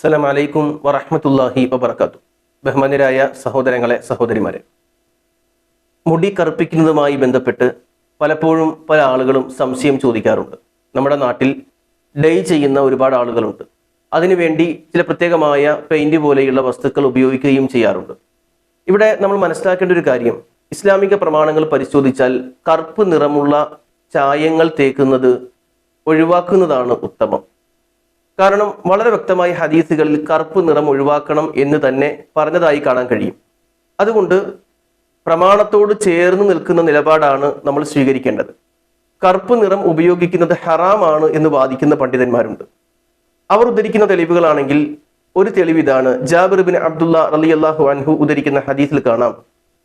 അസ്സലാം വലൈക്കും വറഹമത്തല്ലാഹി വബർക്കാത്തു ബഹുമാനരായ സഹോദരങ്ങളെ സഹോദരിമാരെ മുടി കറുപ്പിക്കുന്നതുമായി ബന്ധപ്പെട്ട് പലപ്പോഴും പല ആളുകളും സംശയം ചോദിക്കാറുണ്ട്. നമ്മുടെ നാട്ടിൽ ഡൈ ചെയ്യുന്ന ഒരുപാട് ആളുകളുണ്ട്. അതിനുവേണ്ടി ചില പ്രത്യേകമായ പെയിന്റ് പോലെയുള്ള വസ്തുക്കൾ ഉപയോഗിക്കുകയും ചെയ്യാറുണ്ട്. ഇവിടെ നമ്മൾ മനസ്സിലാക്കേണ്ട ഒരു കാര്യം ഇസ്ലാമിക പ്രമാണങ്ങൾ പരിശോധിച്ചാൽ കറുപ്പ് നിറമുള്ള ചായങ്ങൾ തേക്കുന്നത് ഒഴിവാക്കുന്നതാണ് ഉത്തമം. കാരണം വളരെ വ്യക്തമായി ഹദീസുകളിൽ കറുപ്പ് നിറം ഒഴിവാക്കണം എന്ന് തന്നെ പറഞ്ഞതായി കാണാൻ കഴിയും. അതുകൊണ്ട് പ്രമാണത്തോട് ചേർന്ന് നിൽക്കുന്ന നിലപാടാണ് നമ്മൾ സ്വീകരിക്കേണ്ടത്. കറുപ്പ് നിറം ഉപയോഗിക്കുന്നത് ഹറാമാണ് എന്ന് വാദിക്കുന്ന പണ്ഡിതന്മാരുണ്ട്. അവർ ഉദ്ധരിക്കുന്ന തെളിവുകളാണെങ്കിൽ ഒരു തെളിവ് ഇതാണ് ജാബിർ ബിൻ അബ്ദുള്ള റലി അള്ളാഹു അൻഹു ഉദ്ധരിക്കുന്ന ഹദീസിൽ കാണാം.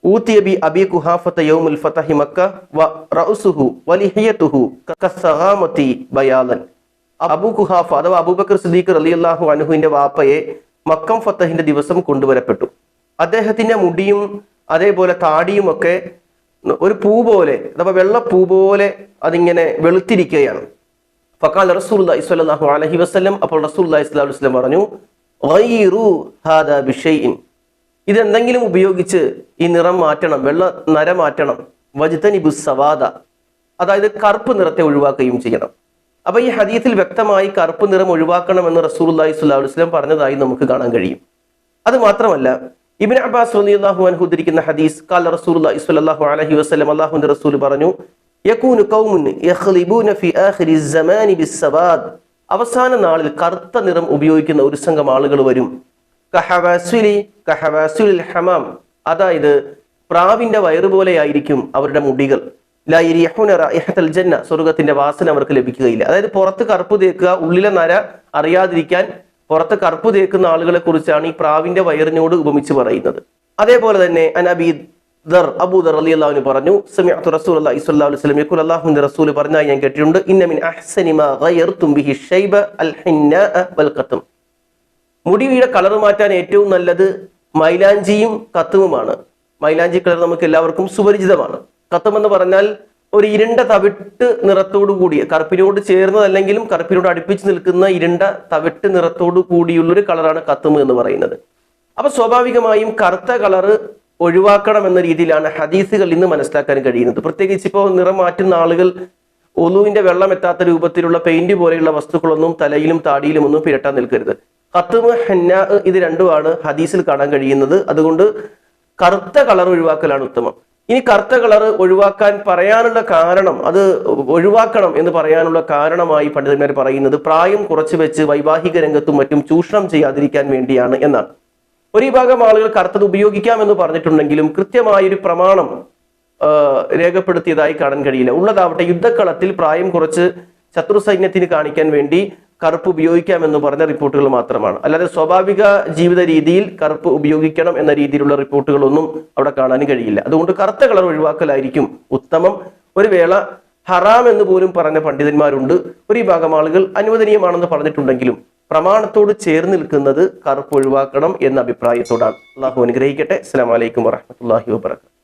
ഊത്തിയബി അബി കുഹാഫത്ത യൗമുൽ ഫതഹി മക്ക വ ബയാലൻ. അബു കുഹാഫ അഥവാ അബൂബക്കർ സിദ്ദീഖ് അലി അള്ളാഹു അനുഹുവിന്റെ വാപ്പയെ മക്കം ഫത്തഹിന്റെ ദിവസം കൊണ്ടുവരപ്പെട്ടു. അദ്ദേഹത്തിന്റെ മുടിയും അതേപോലെ താടിയും ഒക്കെ ഒരു പൂ പോലെ അഥവാ വെള്ള പൂ പോലെ അതിങ്ങനെ വെളുത്തിരിക്കുകയാണ്. ഫക്കാൽ റസൂൽ സ്വല്ലല്ലാഹു അലഹി വസ്ലം അപ്പോൾ റസൂൽ വസല്ലം പറഞ്ഞു. ഇതെന്തെങ്കിലും ഉപയോഗിച്ച് ഈ നിറം മാറ്റണം വെള്ള നര മാറ്റണം. വജിതനിബു സവാദ. അതായത് കറുപ്പ് നിറത്തെ ഒഴിവാക്കുകയും ചെയ്യണം. അപ്പൊ ഈ ഹദീത്തിൽ വ്യക്തമായി കറുപ്പ് നിറം ഒഴിവാക്കണമെന്ന് റസൂൽ അള്ളാഹി സ്വല്ലാ വസ്ലം പറഞ്ഞതായി നമുക്ക് കാണാൻ കഴിയും. അത് മാത്രമല്ല ഇബിൻ അബ്ബാസ് റളിയല്ലാഹു അൻഹു ഉദ്ധരിക്കുന്ന ഹദീസ് കാല സ്വല്ലല്ലാഹു അലൈഹി വസല്ലം അല്ലാഹുവിന്റെ റസൂൽ പറഞ്ഞു യഖ്ലിബൂന ഫി അവസാന നാളിൽ കറുത്ത നിറം ഉപയോഗിക്കുന്ന ഒരു സംഘം ആളുകൾ വരും. ഹമാം. അതായത് പ്രാവിന്റെ വയറുപോലെയായിരിക്കും അവരുടെ മുടികൾ. ജന്ന സ്വർഗത്തിന്റെ വാസന അവർക്ക് ലഭിക്കുകയില്ല. അതായത് പുറത്ത് കറുപ്പ് തേക്കുക ഉള്ളിലെ നര അറിയാതിരിക്കാൻ പുറത്ത് കറുപ്പ് തേക്കുന്ന ആളുകളെ കുറിച്ചാണ് ഈ പ്രാവിന്റെ വയറിനോട് ഉപമിച്ച് പറയുന്നത്. അതേപോലെ തന്നെ അനബി ദർ അബൂദർ അലി അള്ളാഹുവിന് പറഞ്ഞു സമിഅത്തു റസൂൽ അലൈഹി വസല്ലം റസൂൽ പറഞ്ഞായി ഞാൻ കേട്ടിട്ടുണ്ട് ഇന്ന മിൻ അഹ്സനി മാ ഗയർതും ബിഹി മുടിയുടെ കളർ മാറ്റാൻ ഏറ്റവും നല്ലത് മൈലാഞ്ചിയും കത്തുമുമാണ് മൈലാഞ്ചി കളർ നമുക്ക് എല്ലാവർക്കും സുപരിചിതമാണ്. കത്തും എന്ന് പറഞ്ഞാൽ ഒരു ഇരുണ്ട തവിട്ട് നിറത്തോടു കൂടിയ കറുപ്പിനോട് ചേർന്നതല്ലെങ്കിലും കറുപ്പിനോട് അടുപ്പിച്ച് നിൽക്കുന്ന ഇരുണ്ട തവിട്ട് നിറത്തോടു കൂടിയുള്ളൊരു കളറാണ് കത്തുമ എന്ന് പറയുന്നത്. അപ്പൊ സ്വാഭാവികമായും കറുത്ത കളറ് ഒഴിവാക്കണം എന്ന രീതിയിലാണ് ഹദീസുകൾ ഇന്ന് മനസ്സിലാക്കാൻ കഴിയുന്നത്. പ്രത്യേകിച്ച് ഇപ്പോൾ നിറം മാറ്റുന്ന ആളുകൾ ഒലുവിന്റെ വെള്ളം എത്താത്ത രൂപത്തിലുള്ള പെയിന്റ് പോലെയുള്ള വസ്തുക്കളൊന്നും തലയിലും താടിയിലും ഒന്നും പിരട്ടാൻ നിൽക്കരുത്. കത്തുമ ഹെന്ന ഇത് രണ്ടുമാണ് ഹദീസിൽ കാണാൻ കഴിയുന്നത്. അതുകൊണ്ട് കറുത്ത കളർ ഒഴിവാക്കലാണ് ഉത്തമം. ഇനി കറുത്ത കളർ ഒഴിവാക്കാൻ പറയാനുള്ള കാരണം അത് ഒഴിവാക്കണം എന്ന് പറയാനുള്ള കാരണമായി പണ്ഡിതന്മാർ പറയുന്നത് പ്രായം കുറച്ചു വെച്ച് വൈവാഹിക രംഗത്തും മറ്റും ചൂഷണം ചെയ്യാതിരിക്കാൻ വേണ്ടിയാണ് എന്നാണ്. ഒരു വിഭാഗം ആളുകൾ കറുത്തത് ഉപയോഗിക്കാം എന്ന് പറഞ്ഞിട്ടുണ്ടെങ്കിലും കൃത്യമായൊരു പ്രമാണം രേഖപ്പെടുത്തിയതായി കാണാൻ കഴിയില്ല. ഉള്ളതാവട്ടെ യുദ്ധക്കളത്തിൽ പ്രായം കുറച്ച് ശത്രു സൈന്യത്തിന് കാണിക്കാൻ വേണ്ടി കറുപ്പ് ഉപയോഗിക്കാമെന്ന് പറഞ്ഞ റിപ്പോർട്ടുകൾ മാത്രമാണ്. അല്ലാതെ സ്വാഭാവിക ജീവിത രീതിയിൽ കറുപ്പ് ഉപയോഗിക്കണം എന്ന രീതിയിലുള്ള റിപ്പോർട്ടുകളൊന്നും അവിടെ കാണാൻ കഴിയില്ല. അതുകൊണ്ട് കറുത്ത കളർ ഒഴിവാക്കലായിരിക്കും ഉത്തമം. ഒരു വേള ഹറാം എന്ന് പോലും പറഞ്ഞ പണ്ഡിതന്മാരുണ്ട്. ഒരു വിഭാഗം ആളുകൾ അനുവദനീയമാണെന്ന് പറഞ്ഞിട്ടുണ്ടെങ്കിലും പ്രമാണത്തോട് ചേർന്ന് നിൽക്കുന്നത് കറുപ്പ് ഒഴിവാക്കണം എന്ന അഭിപ്രായത്തോടാണ്. അള്ളാഹു അനുഗ്രഹിക്കട്ടെ. അസ്സലാമു അലൈക്കും വറഹ്മത്തുള്ളാഹി വബറകാതുഹു.